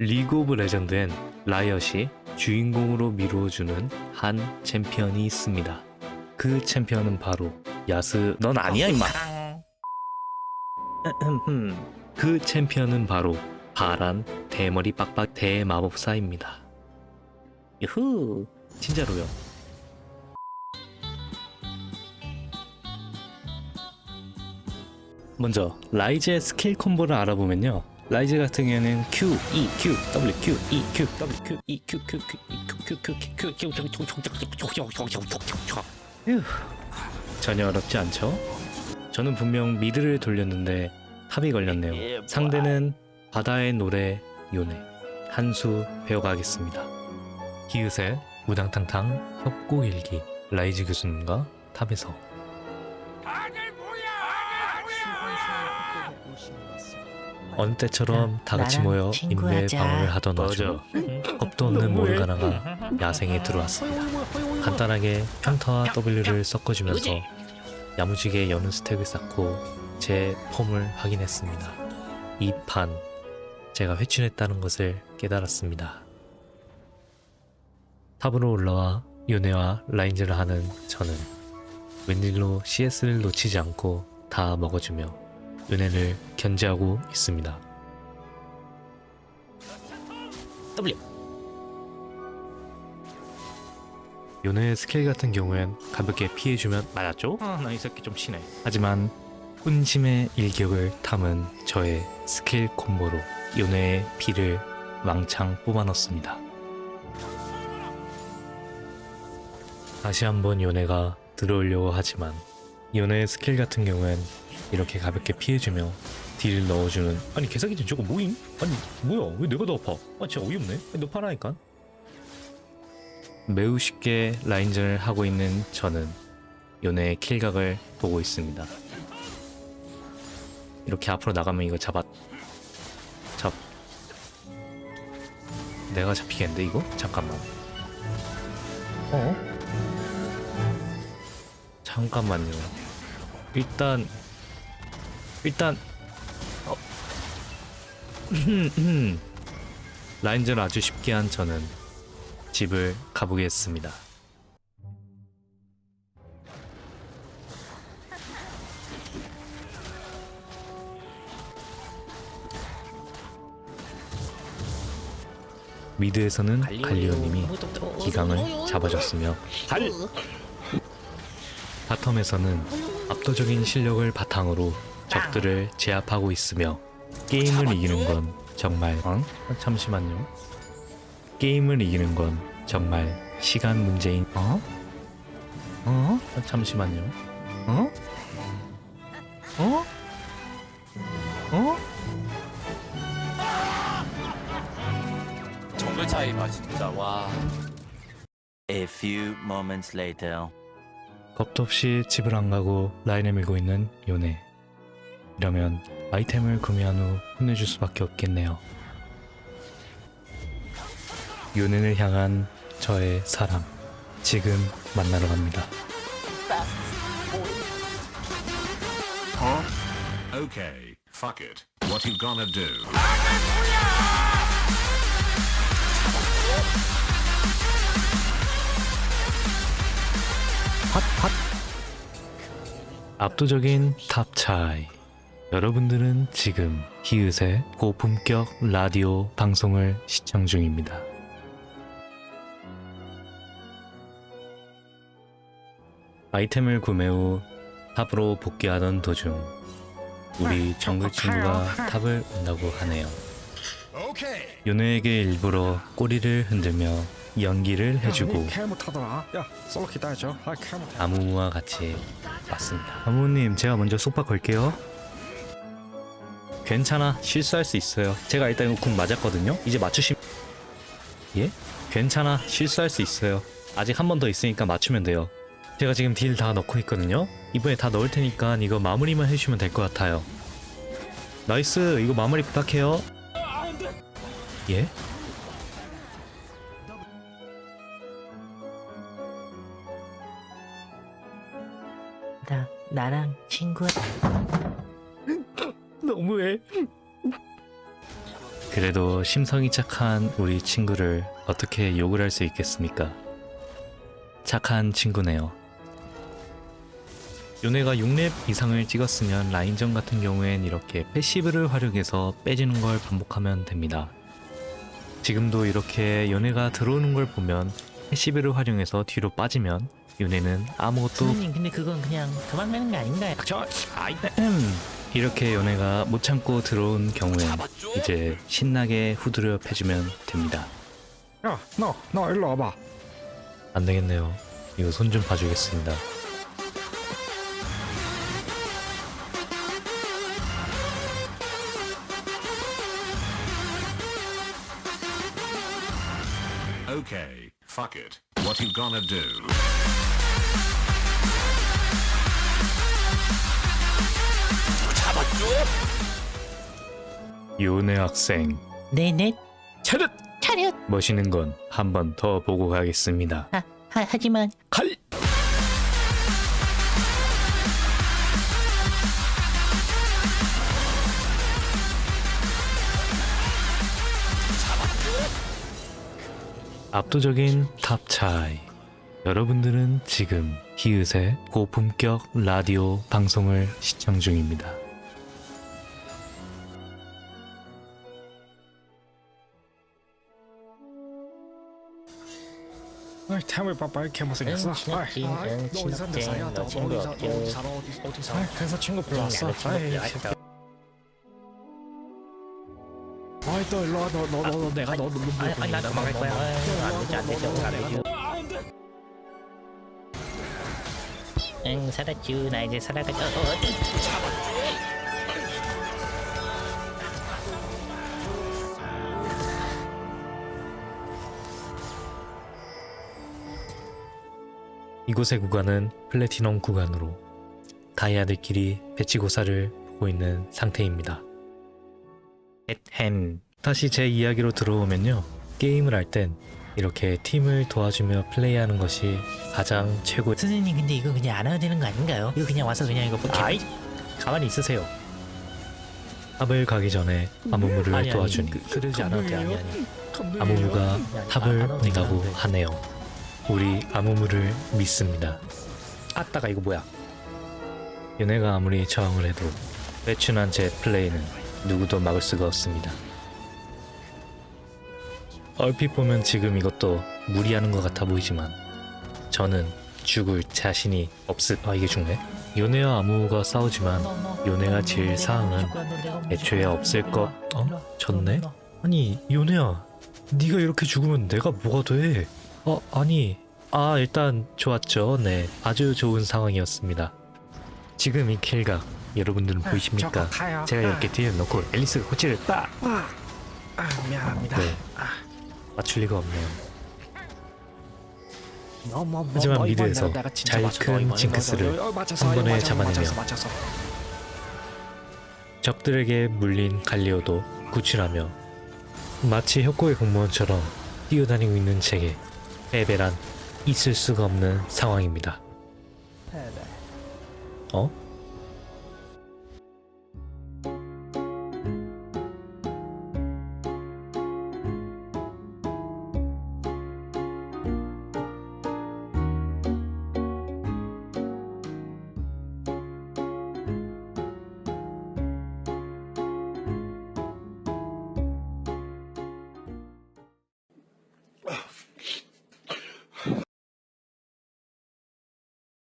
리그 오브 레전드엔 라이엇이 주인공으로 미루어주는 한 챔피언이 있습니다. 그 챔피언은 바로 야스 넌 아니야 임마 그 챔피언은 바로 파란 대머리 빡빡 대마법사입니다. 유후 진짜로요. 먼저 라이즈의 스킬 콤보를 알아보면요. 라이즈 같은 경우에는 Q, E, Q, W, Q, E, Q, W, Q, E, Q, Q, Q, E, Q, Q, Q, Q, Q, 휴, 전혀 어렵지 않죠? 저는 분명 미드를 돌렸는데 탑이 걸렸네요. 상대는 바다의 노래 요네 한 수 배워가겠습니다. 기읒의 우당탕탕 협곡일기 라이즈 교수님과 탑에서 어 느 때처럼 다 같이 모여 인베. 방어를 하던 와중 겁도 없는 모르가나가 야생에 들어왔습니다. 간단하게 평타와 W를 섞어주면서 야무지게 여는 스택을 쌓고 제 폼을 확인했습니다. 이 판 제가 회춘했다는 것을 깨달았습니다. 탑으로 올라와 요네와 라인즈를 하는 저는 웬일로 CS를 놓치지 않고 다 먹어주며 은혜를 견제하고 있습니다. W 요네의 스킬 같은 경우엔 가볍게 피해주면 맞았죠? 아, 나 이 새끼 좀 치네. 하지만 혼심의 일격을 담은 저의 스킬 콤보로 요네의 피를 왕창 뽑아넣습니다. 다시 한번 요네가 들어오려고 하지만 요네의 스킬 같은 경우엔 이렇게 가볍게 피해주며 딜을 넣어주는 아니 개사기전 저거 뭐임? 아니 뭐야 왜 내가 더 아파? 아 진짜 어이없네 너 파라니까 매우 쉽게 라인전을 하고 있는 저는 요네의 킬각을 보고 있습니다 이렇게 앞으로 나가면 이거 잡아 잡 내가 잡히겠는데 이거? 잠깐만 어? 잠깐만요 일단 일단 어. 라인전 아주 쉽게 한 저는 집을 가보겠습니다. 미드에서는 갈리오님이 기강을 잡아줬으며 갈! 바텀에서는 압도적인 실력을 바탕으로 적들을 제압하고 있으며 게임을 이기는 건 정말 어? 잠시만요. 게임을 이기는 건 정말 시간 문제인 어? 어? 잠시만요. 어? 어? 어? 정글 차이 봐 진짜 와 A few moments later. 겁도 없이 집을 안 가고 라인을 밀고 있는 요네. 이러면 아이템을 구매한 후 혼내줄 수밖에 없겠네요. 요네를 향한 저의 사람. 지금 만나러 갑니다. Okay, fuck it. What you gonna do? 핫핫 압도적인 탑 차이 여러분들은 지금 히읗의 고품격 라디오 방송을 시청 중입니다. 아이템을 구매 후 탑으로 복귀하던 도중 우리 정글 친구가 탑을 온다고 하네요. 윤우에게 일부러 꼬리를 흔들며 연기를 해주고. 아. 아무무와 같이 왔습니다. 아무님, 제가 먼저 속박 걸게요. 괜찮아, 실수할 수 있어요. 제가 일단 이거 궁 맞았거든요. 이제 맞추시. 예? 괜찮아, 실수할 수 있어요. 아직 한 번 더 있으니까 맞추면 돼요. 제가 지금 딜 다 넣고 있거든요. 이번에 다 넣을 테니까 이거 마무리만 해주시면 될 것 같아요. 나이스, 이거 마무리 부탁해요. 예? 나 나랑 친구 너무해. 그래도 심성이 착한 우리 친구를 어떻게 욕을 할 수 있겠습니까? 착한 친구네요. 요네가 6렙 이상을 찍었으면 라인전 같은 경우엔 이렇게 패시브를 활용해서 빼지는 걸 반복하면 됩니다. 지금도 이렇게 요네가 들어오는 걸 보면 패시브를 활용해서 뒤로 빠지면 요네는 아무것도 선생님 근데 그건 그냥 그만 매는 거 아닌가요? 저 아이 음, 이렇게 요네가 못 참고 들어온 경우엔 이제 신나게 후드려 패주면 됩니다. 야 너 너 일로 와봐 안 되겠네요. 이거 손 좀 봐주겠습니다. Okay, fuck it. What you gonna do? 요네 학생. 네네. 차렷! 차렷! 멋있는 건 한 번 더 보고 가겠습니다. 하, 하, 하지만. 칼! 압도적인 탑 차이. 여러분들은 지금 히읗의 고품격 라디오 방송을 시청 중입니다. 아이 태물 빠빠 이렇게 못생겼어. 아이, 아이, 응, 너 어디서. 살아? 너 어디서 어디 살아 어디 어디 살아 그래서 친구 친구 아이. 아이 너 일로 와너너너 너, 내가 너 눈물 아니 나 도망갈 거야 아유, 안 되지 안 되지 안 되지 응 살았쥬 나 이제 살아가자 이곳의 구간은 플래티넘 구간으로 다이아들끼리 배치고사를 보고 있는 상태입니다. 햇햄 다시 제 이야기로 들어오면요. 게임을 할 땐 이렇게 팀을 도와주며 플레이하는 것이 가장 최고. 선생님 근데 이거 그냥 안 해도 되는 거 아닌가요? 이거 그냥 와서 그냥 이거 뽑기 아이. 가만히 있으세요. 탑을 가기 전에 아무무를 도와주니. 그, 그러지 않아도 돼. 아니 아니. 아무무가 탑을 안 와도 돼. 하네요 우리 아무무를 믿습니다 아따가 이거 뭐야 얘네가 아무리 저항을 해도 빼춘한 제 플레이는 누구도 막을 수가 없습니다 얼핏 보면 지금 이것도 무리하는 것 같아 보이지만 저는 죽을 자신이 없을 아 이게 죽네 요네와 아무가 싸우지만 요네가 질 사항은 애초에 없을 것 어? 졌네? 아니 요네야 네가 이렇게 죽으면 내가 뭐가 돼? 어 아니 아 일단 좋았죠. 네 아주 좋은 상황이었습니다. 지금 이 킬각 여러분들은 보이십니까? 저거 타요. 제가 이렇게 뒤에 놓고 앨리스가 코치를 빡! 아 미안합니다. 네. 맞출 리가 없네요. 너, 뭐, 뭐, 하지만 너 이번에 미드에서 내가- 내가 진짜 잘 맞춰, 큰너 이번에 징크스를 어, 한 번에 잡아내며. 적들에게 물린 갈리오도 구출하며 마치 협곡의 공무원처럼 뛰어다니고 있는 제게 베베란 있을 수가 없는 상황입니다. 어?